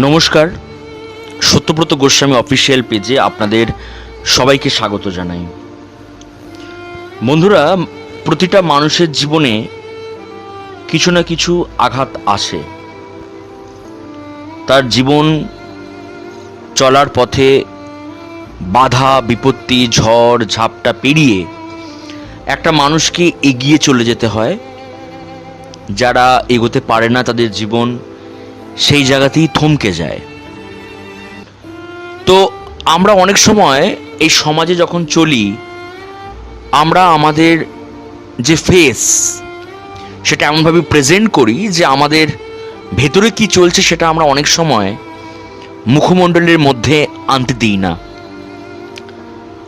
নমস্কার। সত্যব্রত গোস্বামী অফিসিয়াল পেজে আপনাদের সবাইকে স্বাগত জানাই। বন্ধুরা, প্রতিটা মানুষের জীবনে কিছু না কিছু আঘাত আসে। তার জীবন চলার পথে বাধা, বিপত্তি, ঝড়, ঝাপটা পেরিয়ে একটা মানুষকে এগিয়ে চলে যেতে হয়। যারা এগোতে পারে না তাদের জীবন সেই জায়গাতেই থমকে যায়। তো আমরা অনেক সময় এই সমাজে যখন চলি, আমরা আমাদের যে ফেস সেটা এমনভাবে প্রেজেন্ট করি যে আমাদের ভেতরে কি চলছে সেটা আমরা অনেক সময় মুখমণ্ডলের মধ্যে আনতে দিই না।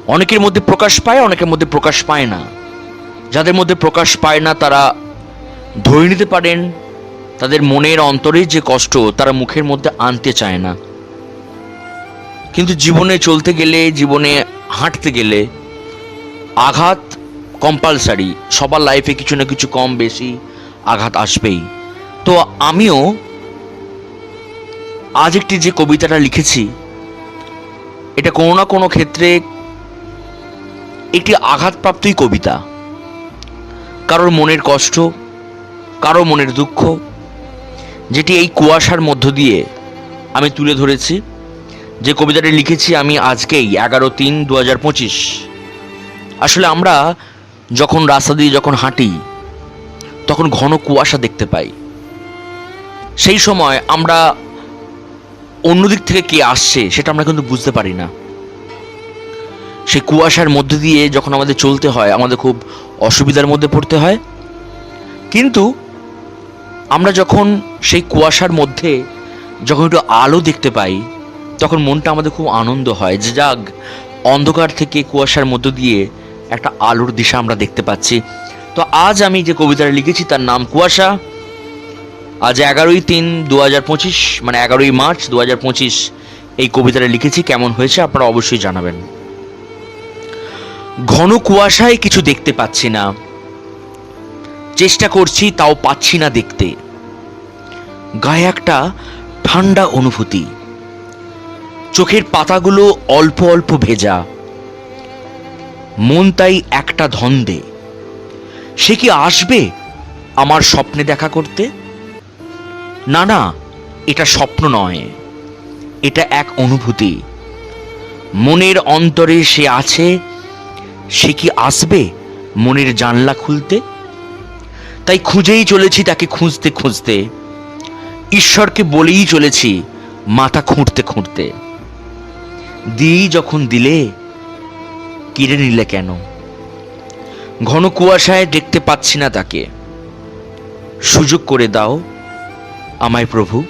অনেকের মধ্যে প্রকাশ পায়, অনেকের মধ্যে প্রকাশ পায় না। যাদের মধ্যে প্রকাশ পায় না, তারা ধরে নিতে পারেন তাদের মনের অন্তরে যে কষ্ট তারা মুখের মধ্যে আনতে চায় না। কিন্তু জীবনে চলতে গেলে, জীবনে হাঁটতে গেলে আঘাত কম্পালসারি সবার লাইফে কিছু না কিছু কম বেশি আঘাত আসবেই। তো আমিও আজ একটি যে কবিতাটা লিখেছি, এটা কোনো না কোনো ক্ষেত্রে একটি আঘাতপ্রাপ্তই কবিতা। কারোর মনের কষ্ট কারও মনের দুঃখ যেটি এই কুয়াশার মধ্য দিয়ে আমি তুলে ধরেছি। যে কবিতাটি লিখেছি আমি আজকেই, এগারো তিন দু হাজার পঁচিশ। আসলে আমরা যখন রাস্তা দিয়ে যখন হাঁটি, তখন ঘন কুয়াশা দেখতে পাই। সেই সময় আমরা অন্যদিক থেকে কে আসছে সেটা আমরা কিন্তু বুঝতে পারি না। সেই কুয়াশার মধ্যে দিয়ে যখন আমাদের চলতে হয়, আমাদের খুব অসুবিধার মধ্যে পড়তে হয়। কিন্তু আমরা যখন সেই কুয়াশার মধ্যে যখন একটু আলো দেখতে পাই, তখন মনটা আমাদের খুব আনন্দ হয়। যে যাক, অন্ধকার থেকে কুয়াশার মধ্য দিয়ে একটা আলোর দিশা আমরা দেখতে পাচ্ছি। তো আজ আমি যে কবিতাটা লিখেছি, তার নাম কুয়াশা। আজ এগারোই তিন দু হাজার পঁচিশ মানে এগারোই মার্চ দু হাজার পঁচিশ এই কবিতাটা লিখেছি। কেমন হয়েছে আপনারা অবশ্যই জানাবেন। ঘন কুয়াশায় কিছু দেখতে পাচ্ছি না। চেষ্টা করছি, তাও পাচ্ছি না দেখতে। গায়ে একটা ঠান্ডা অনুভূতি। চোখের পাতাগুলো অল্প অল্প ভেজা। মন তাই একটা ধন্দে। সে কি আসবে আমার স্বপ্নে দেখা করতে? না না, এটা স্বপ্ন নয়। এটা এক অনুভূতি। মনের অন্তরে সে আছে, সে কি আসবে মনের জানলা খুলতে? তাই খুঁজেই চলেছি তাকে খুঁজতে খুঁজতে। ঈশ্বরকে বলেই চলেছি, মাথা খুঁড়তে খুঁড়তে। দিই যখন দিলে কিনে নিলে কেন? ঘন কুয়াশায় দেখতে পাচ্ছি না তাকে। সুযোগ করে দাও, আমায় প্রভু।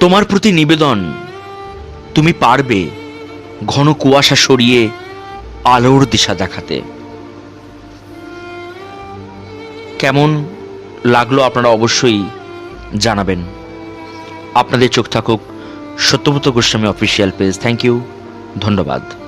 তোমার প্রতি নিবেদন, তুমি পারবে ঘন কুয়াশা সরিয়ে আলোর দিশা দেখাতে। কেমন লাগল আপনারা অবশ্যই জানাবেন। আপনাদের চোখ থাকুক Satyabrata Goswami official page. Thank you ধন্যবাদ।